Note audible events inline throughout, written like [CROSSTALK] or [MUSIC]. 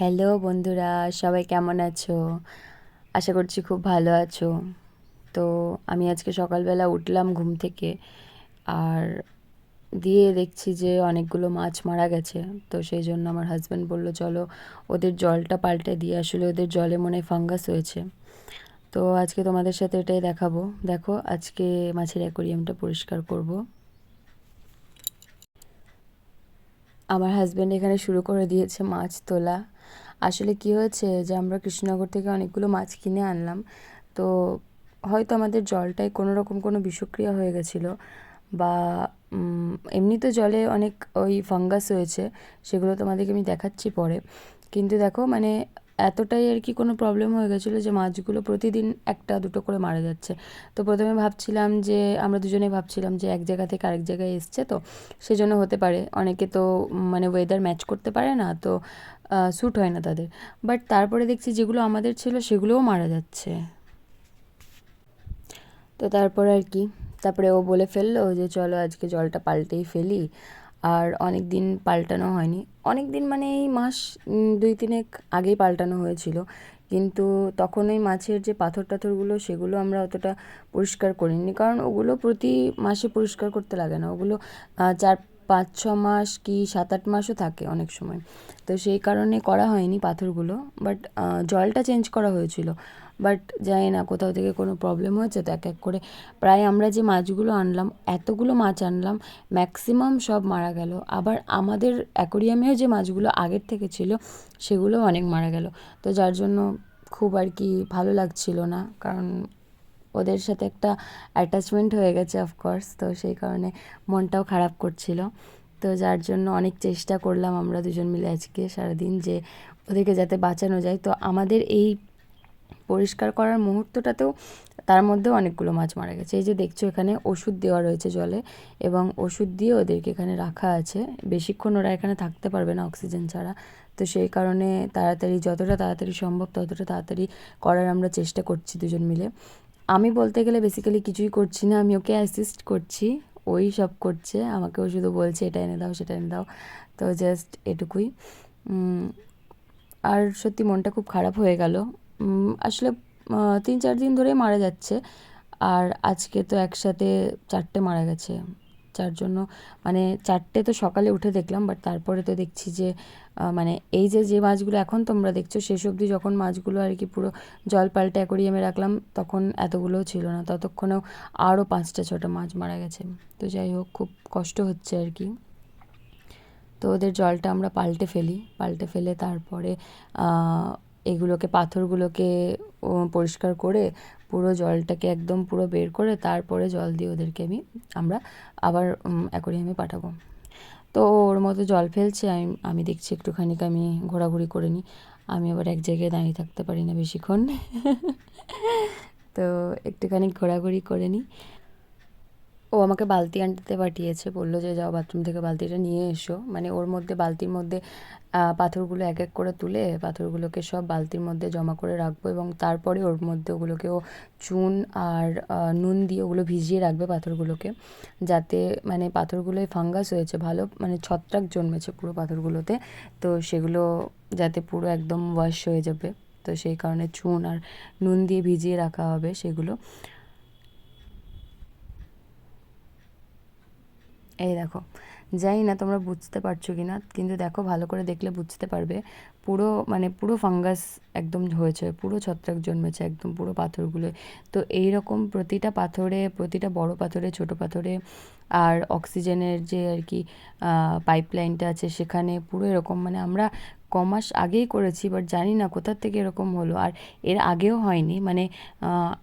Hello বন্ধুরা, সবাই কেমন আছো? আশা করছি খুব ভালো আছো। তো আমি আজকে সকালবেলা উঠলাম ঘুম থেকে আর দিয়ে দেখছি যে অনেকগুলো মাছ মারা গেছে। তো সেই জন্য আমার হাজব্যান্ড বলল, চলো ওদের জলটা পাল্টে দিয়ে আসলে ওদের জলে মনে ফাঙ্গাস হয়েছে। তো আজকে তোমাদের সাথে এটাই দেখাবো। দেখো, আজকে মাছের অ্যাকোরিয়ামটা পরিষ্কার করব। আমার হাজব্যান্ড এখানে শুরু করে দিয়েছে মাছ তোলা। আসলে কি হয়েছে যে আমরা কৃষ্ণনগর থেকে অনেকগুলো মাছ কিনে আনলাম। তো হয়তো আমাদের জলটায় কোনো রকম কোনো বিষক্রিয়া হয়ে গেছিল বা এমনি তো জলে অনেক ওই ফাঙ্গাস হয়েছে, সেগুলো তোমাদেরকে আমি দেখাচ্ছি পরে। কিন্তু দেখো মানে এতটাই আর কি কোনো প্রবলেম হয়ে গেছিল যে মাছগুলো প্রতিদিন একটা, দুটো করে মারা যাচ্ছে। তো প্রথমে ভাবছিলাম যে, আমরা দুজনেই ভাবছিলাম যে এক জায়গা থেকে আরেক জায়গায় এসছে তো, সেজন্য হতে পারে। অনেকে তো মানে ওয়েদার ম্যাচ করতে পারে না, তো স্যুট হয় না তাদের। বাট তারপরে দেখছি যেগুলো আমাদের ছিল সেগুলোও মারা যাচ্ছে। তো তারপরে আর কি, তারপরে ও বলে ফেলল যে, চলো আজকে জলটা পাল্টেই ফেলি। আর অনেক দিন পাল্টানো হয়নি। অনেক দিন মানে এই মাস দুই তিনেক আগেই পাল্টানো হয়েছিল। কিন্তু তখন ওই মাছের যে পাথর টাথরগুলো সেগুলো আমরা অতটা পরিষ্কার করিনি। কারণ ওগুলো প্রতি মাসে পরিষ্কার করতে লাগে না। ওগুলো চার পাঁচ ছ মাস কি সাত আট মাসও থাকে অনেক সময়। তো সেই কারণে করা হয়নি পাথরগুলো বাট জলটা চেঞ্জ করা হয়েছিল। বাট জানি না, কোথাও থেকে কোনো প্রবলেম হয়েছে তো এক এক করে। প্রায় আমরা যে মাছগুলো আনলাম, এতগুলো মাছ আনলাম ম্যাক্সিমাম সব মারা গেল। আবার আমাদের অ্যাকোরিয়ামেও যে মাছগুলো আগের থেকে ছিল সেগুলো অনেক মারা গেল। তো যার জন্য খুব আর কি ভালো লাগছিল না, কারণ ওদের সাথে একটা অ্যাটাচমেন্ট হয়ে গেছে অফকোর্স তো সেই কারণে মনটাও খারাপ করছিল। তো যার জন্য অনেক চেষ্টা করলাম আমরা দুজন মিলে আজকে সারাদিন যে ওদেরকে যাতে বাঁচানো যায়। তো আমাদের এই পরিষ্কার করার মুহূর্তটাতেও তার মধ্যেও অনেকগুলো মাছ মারা গেছে। এই যে দেখছ এখানে ওষুধ দেওয়া রয়েছে জলে এবং ওষুধ দিয়ে ওদেরকে এখানে রাখা আছে। বেশিক্ষণ ওরা এখানে থাকতে পারবে না অক্সিজেন ছাড়া। তো সেই কারণে তাড়াতাড়ি যতটা তাড়াতাড়ি সম্ভব ততটা তাড়াতাড়ি করার আমরা চেষ্টা করছি দুজন মিলে। আমি বলতে গেলে বেসিক্যালি কিছুই করছি না, আমি ওকে অ্যাসিস্ট করছি, ওই সব করছে আমাকেও শুধু বলছে এটা এনে দাও, সেটা এনে দাও, তো জাস্ট এটুকুই। আর সত্যি মনটা খুব খারাপ হয়ে গেল। আসলে তিন চার দিন ধরেই মারা যাচ্ছে, আর আজকে তো একসাথে চারটে মারা গেছে। যার জন্য। মানে চারটে তো সকালে উঠে দেখলাম বাট তারপরে তো দেখছি যে মানে এই যে যে মাছগুলো এখন তোমরা দেখছ, শেষ অবধি যখন মাছগুলো আর কি পুরো জল পাল্টে অ্যাকোরিয়ামে রাখলাম, তখন এতগুলোও ছিল না। ততক্ষণেও আরও পাঁচটা, ছটা মাছ মারা গেছে। তো যাই হোক, খুব কষ্ট হচ্ছে আর কি। তো ওদের জলটা আমরা পাল্টে ফেলি। পাল্টে ফেলে তারপরে এগুলোকে, পাথরগুলোকে পরিষ্কার করে পুরো জলটাকে একদম পুরো বের করে তারপরে জল দিয়ে ওদেরকে আমি, আমরা আবার অ্যাকোরিয়ামে পাঠাবো। তো ওর মতো জল ফেলছে আমি আমি দেখছি একটুখানি আমি ঘোরাঘুরি করে নিই। আমি আবার এক জায়গায় দাঁড়িয়ে থাকতে পারি না বেশিক্ষণ। [LAUGHS] তো একটুখানি ঘোরাঘুরি করে নিই। ও আমাকে বালতি আনতে পাঠিয়েছে, বলল যে যাও বাথরুম থেকে বালতিটা নিয়ে এসো। মানে ওর মধ্যে, বালতির মধ্যে পাথরগুলো এক এক করে তুলে পাথরগুলোকে সব বালতির মধ্যে জমা করে রাখব এবং তারপরে ওর মধ্যে ওগুলোকে ও চুন আর নুন দিয়ে ওগুলো ভিজিয়ে রাখবে পাথরগুলোকে। যাতে মানে পাথরগুলোয় ফাঙ্গাস হয়েছে, ভালো মানে ছত্রাক জন্মেছে পুরো পাথরগুলোতে। তো সেগুলো যাতে পুরো একদম ওয়াশ হয়ে যাবে। তো সেই কারণে চুন আর নুন দিয়ে ভিজিয়ে রাখা হবে সেগুলো। এই দেখো, জানি না তোমরা বুঝতে পারছ কি না কিন্তু দেখো ভালো করে দেখলে বুঝতে পারবে, পুরো মানে পুরো ফাঙ্গাস একদম হয়েছে, পুরো ছত্রাক জন্মেছে, একদম পুরো পাথরগুলো। তো এই রকম প্রতিটা পাথরে, প্রতিটা বড় পাথরে, ছোট পাথরে আর অক্সিজেনের যে আর কি পাইপ লাইনটা আছে সেখানে পুরো এরকম মানে আমরা ক মাস আগেই করেছি বাট জানি না কোথার থেকে এরকম হলো। আর এর আগেও হয়নি মানে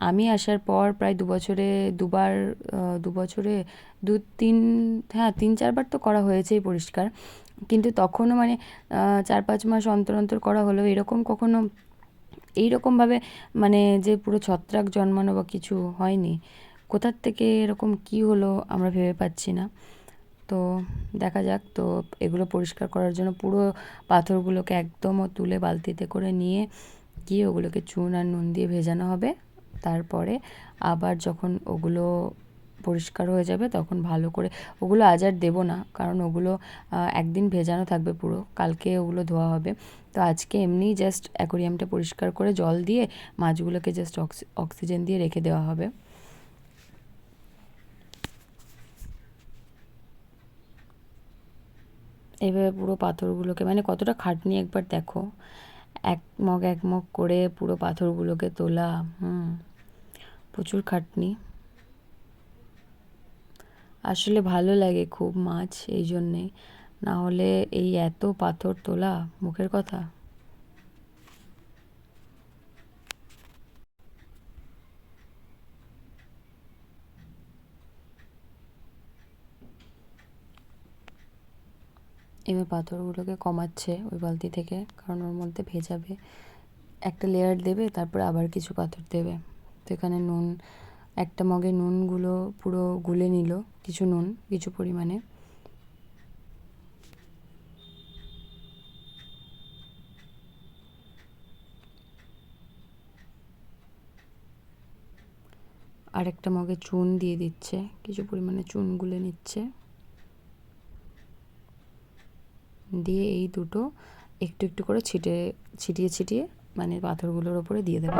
আমি আসার পর প্রায় দু বছরে, দুবার দু বছরে, দু, তিন হ্যাঁ তিন, চারবার তো করা হয়েছেই পরিষ্কার। কিন্তু তখনও মানে চার, পাঁচ মাস অন্তর অন্তর করা হলেও এরকম কখনো এইরকমভাবে মানে যে পুরো ছত্রাক জন্মানো বা কিছু হয়নি। কোথার থেকে এরকম কি হলো আমরা ভেবে পাচ্ছি না। তো দেখা যাক, তো এগুলো পরিষ্কার করার জন্য পুরো পাথরগুলোকে একদম তুলে বালতিতে করে নিয়ে গিয়ে ওগুলোকে চুন আর নুন দিয়ে ভেজানো হবে। তারপরে আবার যখন ওগুলো পরিষ্কার হয়ে যাবে তখন ভালো করে ওগুলো আজ আর দেবো না, কারণ ওগুলো একদিন ভেজানো থাকবে পুরো, কালকে ওগুলো ধোয়া হবে। তো আজকে এমনি জাস্ট অ্যাকোরিয়ামটা পরিষ্কার করে জল দিয়ে মাছগুলোকে জাস্ট অক্সিজেন দিয়ে রেখে দেওয়া হবে। এইভাবে পুরো পাথরগুলোকে মানে কতটা খাটনি একবার দেখো। এক মগ এক মগ করে পুরো পাথরগুলোকে তোলা, হুম, প্রচুর খাটনি। আসলে ভালো লাগে খুব মাছ, এই জন্যে। না হলে এই এত পাথর তোলা, মুখের কথা? এবার পাথরগুলোকে কমাচ্ছে ওই বালতি থেকে, কারণ ওর মধ্যে ভেজাবে। একটা লেয়ার দেবে, তারপরে আবার কিছু পাথর দেবে। তো এখানে নুন, একটা মগে নুনগুলো পুরো গুলে নিল, কিছু নুন, কিছু পরিমাণে। আর একটা মগে চুন দিয়ে দিচ্ছে, কিছু পরিমাণে চুন গুলে নিচ্ছে। দিয়ে এই দুটো একটু একটু করে ছিটে ছিটিয়ে ছিটিয়ে মানে পাথরগুলোর ওপরে দিয়ে দেবে।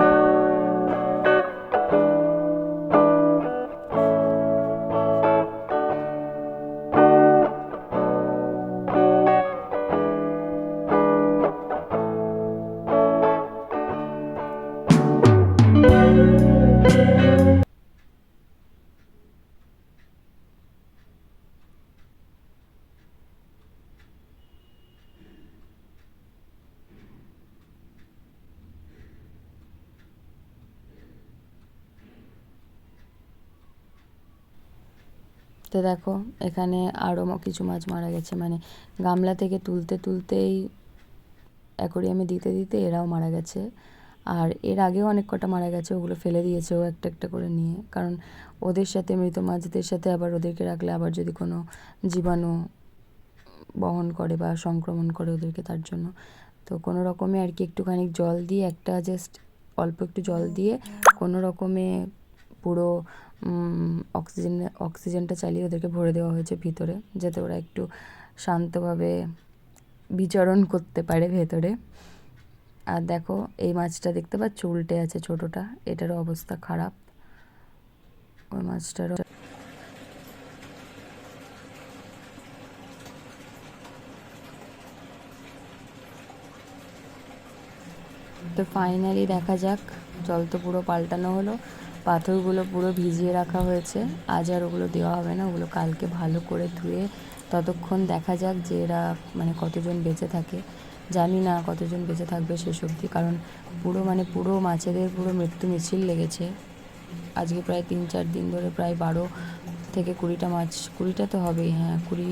তো দেখো। এখানে আরও কিছু মাছ মারা গেছে। মানে গামলা থেকে তুলতে তুলতেই অ্যাকোরিয়ামে দিতে দিতে এরাও মারা গেছে। আর এর আগেও অনেক কটা মারা গেছে। ওগুলো ফেলে দিয়েছে ও একটা একটা করে নিয়ে। কারণ ওদের সাথে, মৃত মাছদের সাথে আবার ওদেরকে রাখলে আবার যদি কোনো জীবাণু বহন করে বা সংক্রমণ করে ওদেরকে তার জন্য। তো কোনো রকমে আর কি একটুখানি জল দিয়ে একটা জাস্ট অল্প একটু জল দিয়ে কোনো রকমে পুরো অক্সিজেন, অক্সিজেনটা চালিয়ে ওদেরকে ভরে দেওয়া হয়েছে ভিতরে, যাতে ওরা একটু শান্তভাবে বিচরণ করতে পারে ভেতরে। আর দেখো, এই মাছটা দেখতে পাচ্ছ? উল্টে আছে ছোটোটা। এটারও অবস্থা খারাপ। ওই মাছটারও তো ফাইনালি দেখা যাক। জল তো পুরো পাল্টানো হলো। পাথরগুলো পুরো ভিজিয়ে রাখা হয়েছে। আজ আর ওগুলো দেওয়া হবে না, ওগুলো কালকে ভালো করে ধুয়ে ততক্ষণ দেখা যাক যে এরা মানে কতজন বেঁচে থাকে। জানি না কতজন বেঁচে থাকবে শেষ অবধি, কারণ পুরো মানে পুরো মাছেদের পুরো মৃত্যু মিছিল লেগেছে। আজকে প্রায় তিন, চার দিন ধরে প্রায় বারো থেকে কুড়িটা মাছ, কুড়িটা তো হবেই হ্যাঁ কুড়ি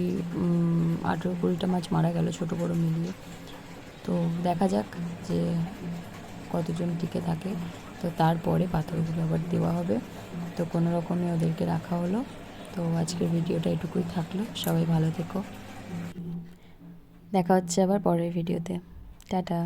আঠেরো, কুড়িটা মাছ মারা গেল ছোটো বড়ো মিলিয়ে। তো দেখা যাক যে কতজন টিকে থাকে, তো তারপরে পাথরগুলো আবার দেওয়া হবে। তো কোনো রকমে ওদেরকে রাখা হলো। তো আজকের ভিডিওটা এটুকুই থাকল। সবাই ভালো থেকো। দেখা হচ্ছে আবার পরের ভিডিওতে। টাটা।